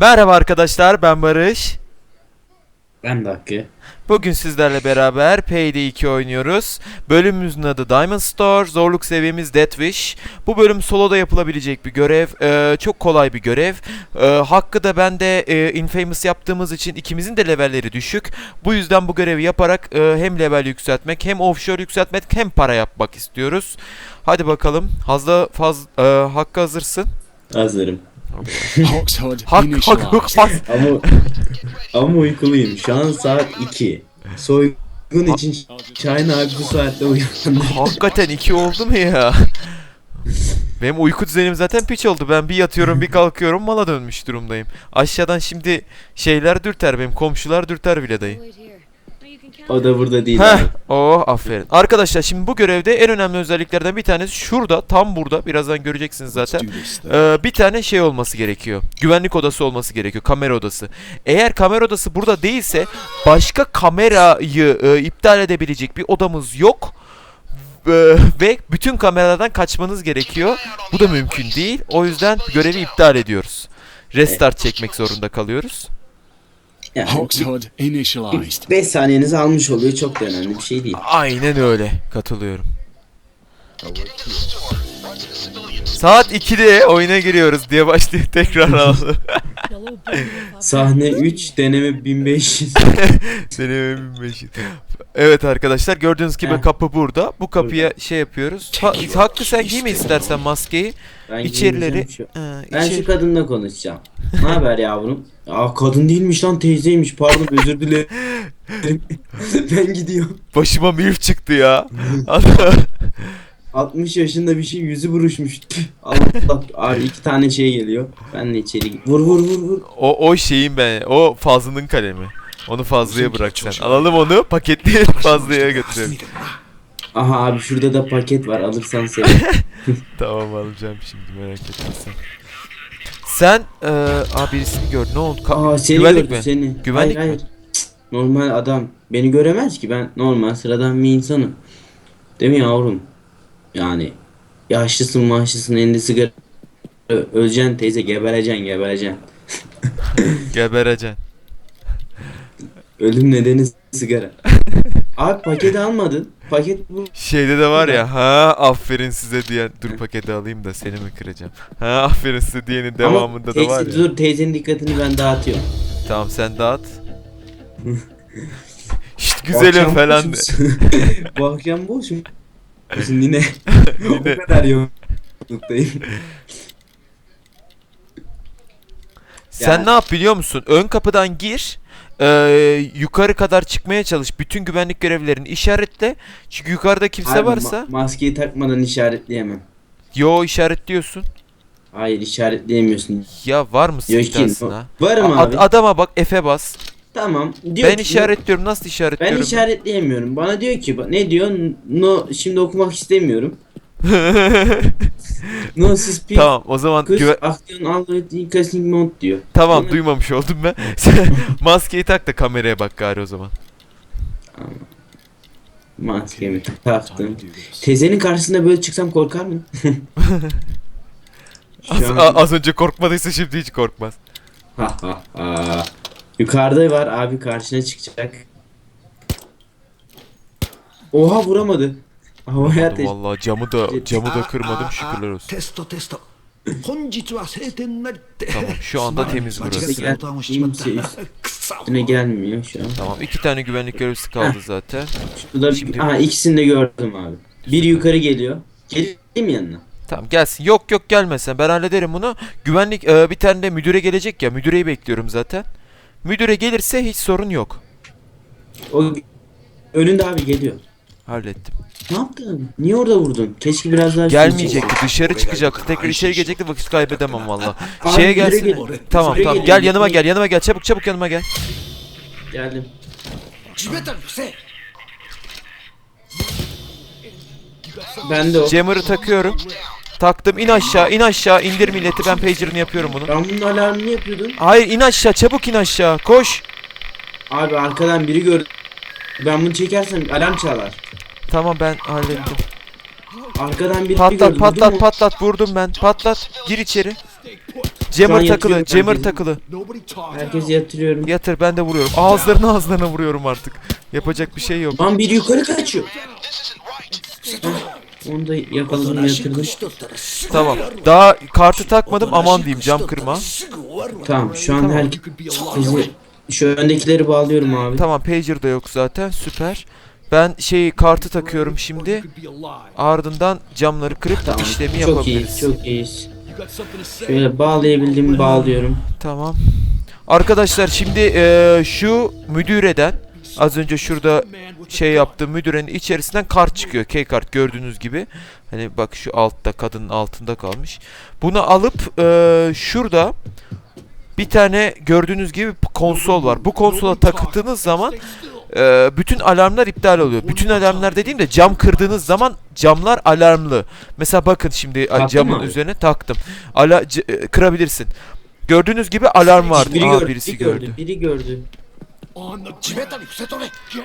Merhaba arkadaşlar ben Barış. Ben de Hakkı. Bugün sizlerle beraber Payday 2 oynuyoruz. Bölümümüzün adı Diamond Store, zorluk seviyemiz Death Wish. Bu bölüm soloda yapılabilecek bir görev, Ee, çok kolay bir görev. Ee, Hakkı da ben de e, Infamous yaptığımız için ikimizin de levelleri düşük. Bu yüzden bu görevi yaparak e, hem level yükseltmek, hem offshore yükseltmek, hem para yapmak istiyoruz. Hadi bakalım. Fazla faz e, Hakkı hazırsın. Hazırım. Oxford Hak hak hak hak. Ama ama uykuluyum. Şu an saat 2. Soygun için Şahin abi bu saatte uyandı. Hakikaten iki oldu mu ya? Benim uyku düzenim zaten piç oldu. Ben bir yatıyorum bir kalkıyorum mala dönmüş durumdayım. Aşağıdan şimdi şeyler dürter benim komşular dürter bile dayı. O da burada değil Heh. abi. Oh aferin. Arkadaşlar şimdi bu görevde en önemli özelliklerden bir tanesi şurada tam burada birazdan göreceksiniz zaten. Ee, bir tane şey olması gerekiyor. Güvenlik odası olması gerekiyor. Kamera odası. Eğer kamera odası burada değilse başka kamerayı e, iptal edebilecek bir odamız yok. Ve bütün kameralardan kaçmanız gerekiyor. Bu da mümkün değil. O yüzden görevi iptal ediyoruz. Restart çekmek zorunda kalıyoruz. Yani Oxford initialized. 5 saniyenizi almış oluyor. Çok da önemli bir şey değil. Aynen öyle. Katılıyorum. Saat 2'de oyuna giriyoruz diye başlayıp tekrar alalım. Sahne 3 deneme 1500. Deneme 1500. Evet arkadaşlar gördüğünüz gibi Heh. kapı burada. Bu kapıya şey yapıyoruz. Ha, Hakkı sen giyme istersen maskeyi. Ben İçerileri... şu- Ha, Ben içeri- şu kadınla konuşacağım. Ne haber yavrum? Aa kadın değilmiş lan teyzeymiş. Pardon özür dilerim. ben gidiyorum. Başıma milf çıktı ya. 60 yaşında bir şey yüzü buruşmuş. Allah abi iki tane şey geliyor. Ben de içeri. Vur vur vur vur. o, o şeyin ben. O Fazlı'nın kalemi. Onu Fazlı'ya bırak sen. Alalım onu paketleyelim Fazlı'ya götürelim. Aha abi şurada da paket var alırsan sevinirim. Tamam alacağım şimdi merak etme sen. Sen eee aa birisini gör. Ne oldu? Ka- Aa seni Güvenlik gördü mi? seni. Güvenlik hayır, mi? hayır. Cık, Normal adam. Beni göremez ki ben normal sıradan bir insanım. Değil mi yavrum? Yani yaşlısın maaşlısın elinde sigara öleceksin teyze gebereceksin gebereceksin. Gebereceksin. Ölüm nedeni sigara. Abi paketi almadın. Paket bu. Şeyde de var ya ha aferin size diyen dur paketi alayım da seni mi kıracağım. Ha aferin size diyenin devamında Ama da var teyze, ya. Dur teyzenin dikkatini ben dağıtıyorum. Tamam sen dağıt. Şşt güzelim Akşam falan de. boşum. Bu akşam boşum. Şimdi yine o Yine- kadar yoğunluktayım. Sen Yani- ne yap biliyor musun? Ön kapıdan gir. eee, yukarı kadar çıkmaya çalış. Bütün güvenlik görevlilerini işaretle. Çünkü yukarıda kimse Abi, varsa ma- maskeyi takmadan işaretleyemem. yo işaretliyorsun. Hayır işaretleyemiyorsun. Ya var mısın Diyor ki iddiasına? varım A- abi. adama bak F'e bas. Tamam. Diyor Ben ki, işaretliyorum. Nasıl Ben işaretliyorum? işaretleyemiyorum. Bana diyor ki ne diyor? No şimdi okumak istemiyorum. No speak. tamam o zaman Kız güve- aksiyon algoritmi casting mode diyor. tamam Sonra- duymamış oldum ben. Maskeyi tak da kameraya bak gari o zaman. Maskemi Time taktım. Teyzenin karşısında böyle çıksam korkar mı? Az, an- az önce korkmadıysa şimdi hiç korkmaz. Ha ha ha. Yukarıda var abi karşına çıkacak. Oha vuramadı. Havaya ateş. Vallahi camı da camı da kırmadım şükürler olsun. Testo testo. Tamam şu anda temiz burası. Kimse üstüne gelmiyor şu an. Tamam iki tane güvenlik görevlisi kaldı zaten. Şurada Şimdi... aha, ikisini de gördüm abi. Bir yukarı geliyor. Geleyim yanına. Tamam gelsin. Yok yok gelmesen ben hallederim bunu. Güvenlik e, bir tane de müdüre gelecek ya. Müdüreyi bekliyorum zaten. Müdüre gelirse hiç sorun yok. O önünde abi geliyor. Hallettim. Ne yaptın? Niye orada vurdun? Keşke biraz daha Gelmeyecekti dışarı çıkacaktı tekrar içeri gelecekti vakit kaybedemem valla. Şeye gelsin. geliyor? Tamam tamam gel yanıma gel yanıma gel çabuk çabuk yanıma gel. Geldim. Ben de o. Jammer'ı takıyorum. Taktım. in aşağı. in aşağı. indir milleti. Ben pager'ını yapıyorum bunu. Ben bunun alarmını yapıyordum. Hayır in aşağı. Çabuk in aşağı. Koş. Abi arkadan biri gördü. Ben bunu çekersem alarm çalar. Tamam ben hallettim. Arkadan biri Patlat gördü. patlat mu? patlat. Vurdum ben. Patlat. Gir içeri. Jammer takılı, herkes. takılı. Herkesi yatırıyorum. Yatır ben de vuruyorum. Ağızlarına ağızlarına vuruyorum artık. Yapacak bir şey yok. Lan biri yukarı kaçıyor. Onu da yakaladım yatırdım. Tamam. Daha kartı takmadım aman diyeyim cam kırma. Tamam şu an Tamam. herkes You could be alive. şu öndekileri bağlıyorum abi. Tamam pager da yok zaten süper. Ben şeyi kartı takıyorum şimdi. Ardından camları kırıp Tamam. işlemi Çok yapabiliriz. iyiyiz, çok iyiyiz. To say? Şöyle bağlayabildiğimi bağlıyorum. Tamam. Arkadaşlar şimdi eee, şu müdüreden az önce şurada şey yaptığım müdürenin içerisinden kart çıkıyor. Key kart gördüğünüz gibi. Hani bak şu altta kadının altında kalmış. Bunu alıp eee, şurada bir tane gördüğünüz gibi konsol var. Bu konsola takıldığınız zaman eee, bütün alarmlar iptal oluyor. Bütün alarmlar dediğimde cam kırdığınız zaman camlar alarmlı. Mesela bakın şimdi Taktın camın mı üzerine taktım. Ala c- e, kırabilirsin. Gördüğünüz gibi alarm vardı. Biri Aa, gördü, birisi biri gördü. gördü, biri gördü.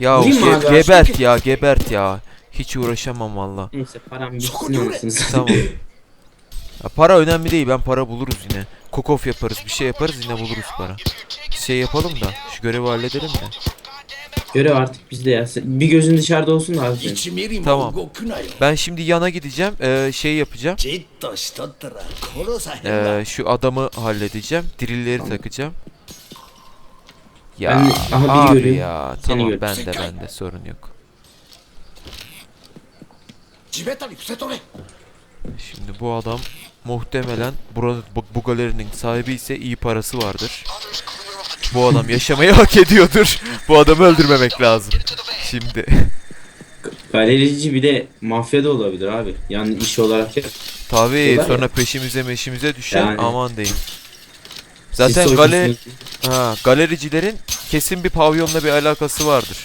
Ya Vurayım mı ge- abi? gebert ya gebert ya. Hiç uğraşamam valla. Neyse param bitsin Sokuyor. anasını satayım. Tamam. Ya para önemli değil. Ben para buluruz yine. Kokof yaparız. Bir şey yaparız yine buluruz para. Şey yapalım da. Şu görevi halledelim de. Görev artık bizde ya. Sen- Bir gözün dışarıda olsun da abi senin. 1ミリtamam.も動くなよ。 Ben şimdi yana gideceğim. Ee, şey yapacağım.じっとしとったら殺さへんわ。 Ee, şu adamı halledeceğim. Dirilleri takacağım. Ya ben, aha, abi görüyor. ya Seni tamam görüyor. bende bende sorun yok. Şimdi bu adam muhtemelen buranın bu, bu galerinin sahibi ise iyi parası vardır. Bu adam yaşamayı hak ediyordur. bu adamı öldürmemek lazım. Şimdi. Galerici bir de mafya da olabilir abi. Yani iş olarak. Tabii şey sonra peşimize meşimize düşer. Yani. Aman deyin. Zaten gale soyguncusunuz. ha, galericilerin kesin bir pavyonla bir alakası vardır.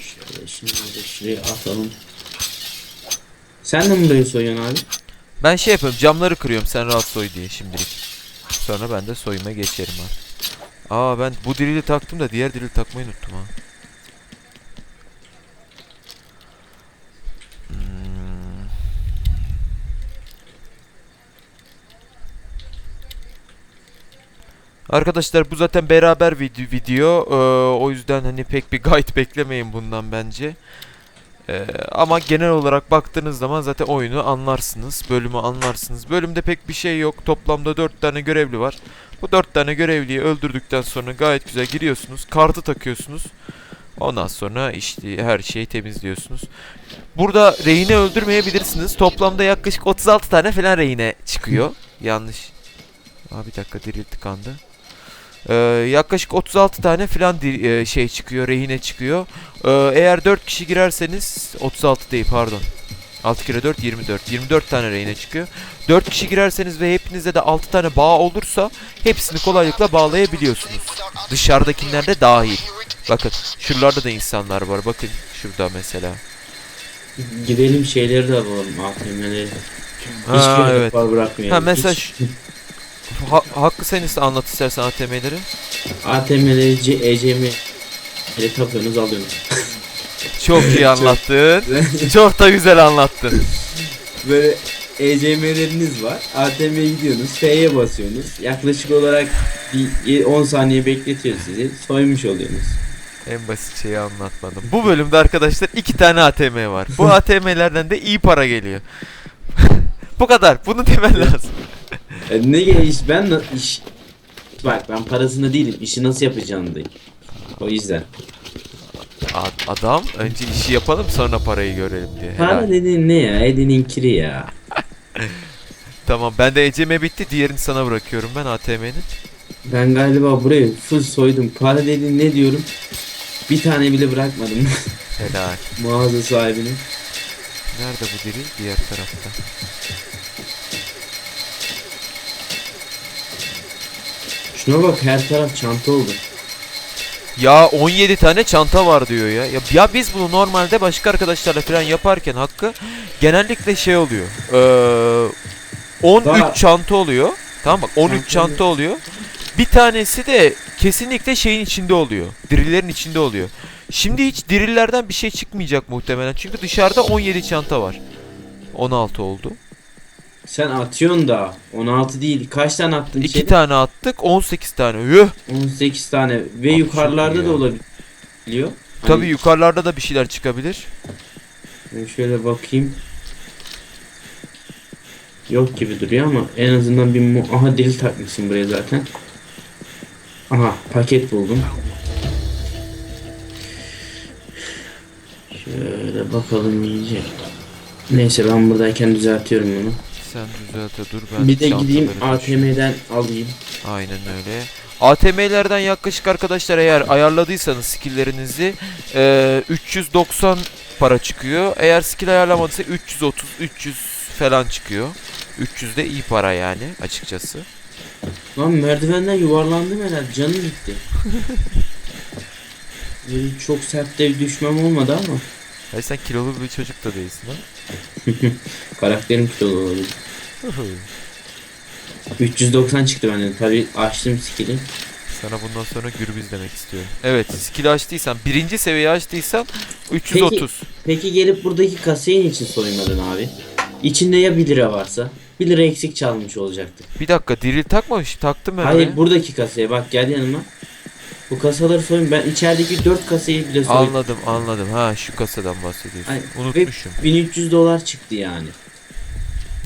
Şöyle şimdi de şuraya atalım. Sen de mi böyle soyuyorsun abi? Ben şey yapıyorum camları kırıyorum sen rahat soy diye şimdilik. Sonra ben de soyuma geçerim ha. Aa ben bu dirili taktım da diğer dirili takmayı unuttum ha. Arkadaşlar bu zaten beraber video, video. Ee, o yüzden hani pek bir guide beklemeyin bundan bence. Ee, ama genel olarak baktığınız zaman zaten oyunu anlarsınız. Bölümü anlarsınız. Bölümde pek bir şey yok. Toplamda 4 tane görevli var. Bu 4 tane görevliyi öldürdükten sonra gayet güzel giriyorsunuz. Kartı takıyorsunuz. Ondan sonra işte her şeyi temizliyorsunuz. Burada rehine öldürmeyebilirsiniz. Toplamda yaklaşık 36 tane falan rehine çıkıyor. Yanlış. Aa bir dakika diril tıkandı. Ee, yaklaşık 36 tane falan di- e, şey çıkıyor, rehine çıkıyor. Ee, eğer 4 kişi girerseniz 36 değil pardon. 6 kere 4 24. 24 tane rehine çıkıyor. 4 kişi girerseniz ve hepinizde de 6 tane bağ olursa hepsini kolaylıkla bağlayabiliyorsunuz. Dışarıdakiler de dahil. Bakın şuralarda da insanlar var. Bakın şurada mesela. Gidelim şeyleri de alalım ATM'leri. Ha, Hiçbir evet. evet. var bırakmayalım. Ha, mesela Hiç- Ha, hakkı sen iste anlat istersen ATM'leri. ATM'leri ECM ile tapıyorsunuz alıyorsunuz. Çok iyi anlattın. Çok da güzel anlattın. Böyle ECM'leriniz var. ATM'ye gidiyorsunuz. F'ye basıyorsunuz. Yaklaşık olarak bir 10 saniye bekletiyor sizi. Soymuş oluyorsunuz. En basit şeyi anlatmadım. Bu bölümde arkadaşlar iki tane ATM var. Bu ATM'lerden de iyi para geliyor. Bu kadar. Bunu demen lazım. E, ne iş ben na- iş Bak ben parasında değilim. İşi nasıl yapacağını O yüzden. A- adam önce işi yapalım sonra parayı görelim diye. Para Helal. dediğin ne ya? Edinin kiri ya. Tamam ben de ECM bitti. Diğerini sana bırakıyorum ben ATM'nin. Ben galiba burayı full soydum. Para dediğin ne diyorum? Bir tane bile bırakmadım Helal. mağaza sahibine. Nerede bu diri? Diğer tarafta. Şuna bak her taraf çanta oldu. Ya 17 tane çanta var diyor ya. Ya, ya biz bunu normalde başka arkadaşlarla falan yaparken Hakkı genellikle şey oluyor. Ee, 13 Daha- çanta oluyor. Tamam bak 13 Çanta çanta oluyor. Bir tanesi de kesinlikle şeyin içinde oluyor. Dirillerin içinde oluyor. Şimdi hiç dirillerden bir şey çıkmayacak muhtemelen. Çünkü dışarıda 17 çanta var. 16 oldu. Sen atıyorsun da 16 değil. Kaç tane attın 2 içeri? tane attık 18 tane. Yuh. 18 tane ve Abi yukarılarda da olabiliyor. Tabii Hani yukarılarda da bir şeyler çıkabilir. ben şöyle bakayım. Yok gibi duruyor ama en azından bir aha dil takmışsın buraya zaten. Aha paket buldum. Şöyle bakalım iyice. Neyse ben buradayken düzeltiyorum bunu. Sen düzelte dur ben bir de gideyim. ATM'den alayım. Aynen öyle. ATM'lerden yaklaşık arkadaşlar eğer ayarladıysanız skilllerinizi eee, 390 para çıkıyor. Eğer skill ayarlamadıysa 330 300 falan çıkıyor. 300 de iyi para yani açıkçası. Lan merdivenden yuvarlandım herhalde canım gitti. Böyle çok sert de bir düşmem olmadı ama. Hayır sen kilolu bir çocuk da değilsin ha. Karakterim kilolu olabilir. 390 çıktı bende. Tabi açtım skill'i. Sana bundan sonra gürbüz demek istiyorum. Evet skill açtıysan birinci seviye açtıysan 330. Peki gelip buradaki kasayı için soymadın abi? İçinde ya 1 lira varsa? 1 lira eksik çalmış olacaktı. Bir dakika diril takmamış taktım ben Hayır buradaki kasaya bak gel yanıma. Bu kasaları soyun. Ben içerideki 4 kasayı bile soydum. Anladım anladım. Ha şu kasadan bahsediyorsun. Ay, Unutmuşum. Ve 1300 dolar çıktı yani.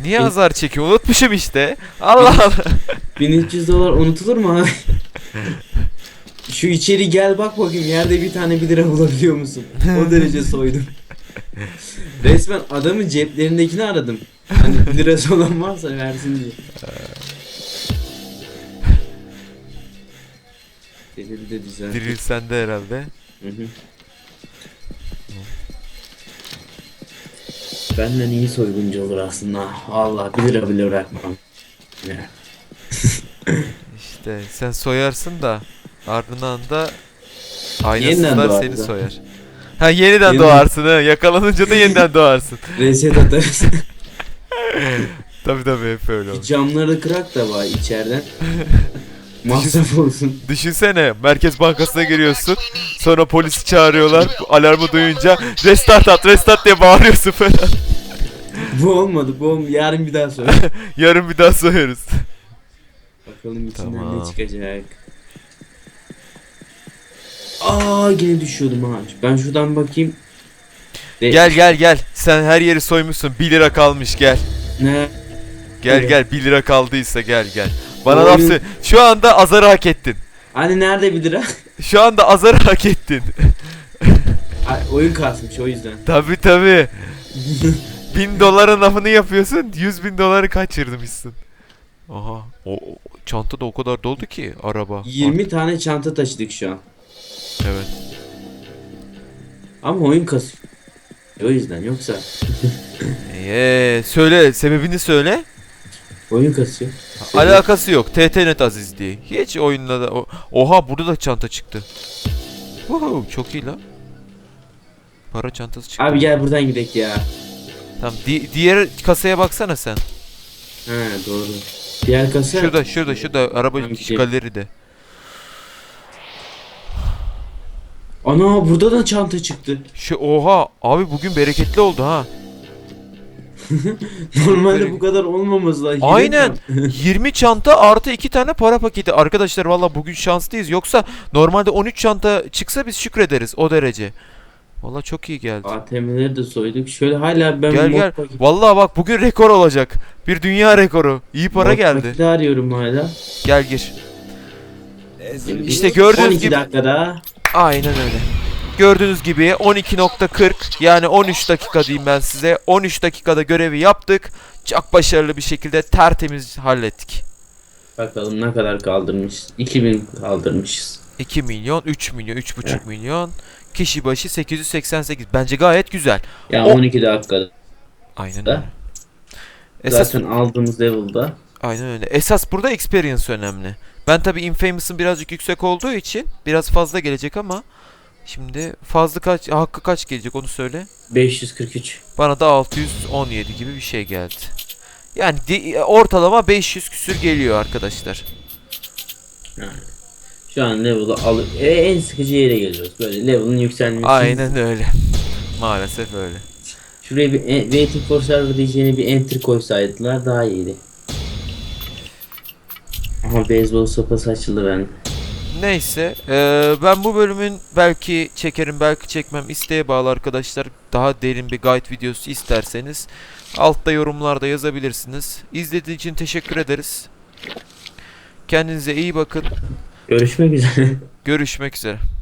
Niye azar çekiyor? Unutmuşum işte. Allah Allah. 1300 dolar unutulur mu abi? Şu içeri gel bak bakayım yerde bir tane 1 lira bulabiliyor musun? O derece soydum. Resmen adamın ceplerindekini aradım. Hani 1 lirası olan varsa versin diye. Dedi de düzel. Diril sende herhalde. Hı hı. Benden iyi soyguncu olur aslında. Allah 1 lira bile bırakmam. İşte sen soyarsın da ardından da aynasızlar seni soyar. Ha yeniden Yeniden- doğarsın ha. Yakalanınca da yeniden doğarsın. Reset atarız. tabii tabii hep öyle olur. Camları kırak da var içeriden. Masraf olsun. Düşünsene Merkez Bankası'na giriyorsun. Sonra polisi çağırıyorlar. Alarmı duyunca restart at restart diye bağırıyorsun falan. bu olmadı bu olmadı. Yarın bir daha söyle. Yarın bir daha soyarız. Bakalım içinden Tamam. ne çıkacak. Aa yine düşüyordum ha. Ben şuradan bakayım. De- Gel gel gel. Sen her yeri soymuşsun. 1 lira kalmış gel. Ne? Gel Evet. gel 1 lira kaldıysa gel gel. Bana Oyun- laf söyle. Şu anda azarı hak ettin. Hani nerede bir lira? Şu anda azarı hak ettin. Ay, oyun kasmış o yüzden. Tabi tabi. bin doların lafını yapıyorsun. 100 bin doları kaçırmışsın. Aha. O, o çanta da o kadar doldu ki araba. 20 tane çanta taşıdık şu an. Evet. Ama oyun kasıyor. O yüzden yoksa Eee söyle sebebini söyle. Oyun kasıyor. Alakası yok. TTNet Aziz diye. Hiç oyunla da Oha burada da çanta çıktı. Woohoo, çok iyi lan. Para çantası çıktı. Abi gel buradan gidelim ya. Tamam di- diğer kasaya baksana sen. He doğru. Diğer kasa Şurada şurada şurada araba Tamam, gidelim. galeride. Ana burada da çanta çıktı. Şu oha abi bugün bereketli oldu ha. Normalde bu kadar olmaması lazım. Aynen. 20 çanta artı 2 tane para paketi. Arkadaşlar valla bugün şanslıyız. Yoksa normalde 13 çanta çıksa biz şükrederiz o derece. Valla çok iyi geldi. ATM'leri de soyduk. Şöyle hala ben Gel gel. paketi- Valla bak bugün rekor olacak. Bir dünya rekoru. İyi para mod geldi. arıyorum hala. Gel gir. İşte gördüğünüz 12 gibi dakikada aynen öyle. Gördüğünüz gibi 12.40 yani 13 dakika diyeyim ben size. 13 dakikada görevi yaptık. Çok başarılı bir şekilde tertemiz hallettik. bakalım ne kadar kaldırmışız. 2000 kaldırmışız. 2 milyon, 3 milyon, 3,5 milyon. Kişi başı 888. Bence gayet güzel. Ya O- 12 dakikada. Aynen öyle. Esas Zaten aldığımız level'da. aynen öyle. Esas burada experience önemli. Ben tabi Infamous'ın birazcık yüksek olduğu için biraz fazla gelecek ama şimdi fazla kaç hakkı kaç gelecek onu söyle. 543. Bana da 617 gibi bir şey geldi. Yani di- ortalama 500 küsür geliyor arkadaşlar. Şu an level'ı al e, en sıkıcı yere geliyoruz. Böyle level'ın yükselmesi. Aynen öyle. Maalesef öyle. Şuraya bir e- waiting for server diyeceğine bir enter koysaydılar daha iyiydi. Aha beyzbol sopası açıldı ben. Neyse eee, ben bu bölümün belki çekerim belki çekmem isteğe bağlı arkadaşlar. Daha derin bir guide videosu isterseniz altta yorumlarda yazabilirsiniz. İzlediğiniz için teşekkür ederiz. Kendinize iyi bakın. Görüşmek üzere. Görüşmek üzere.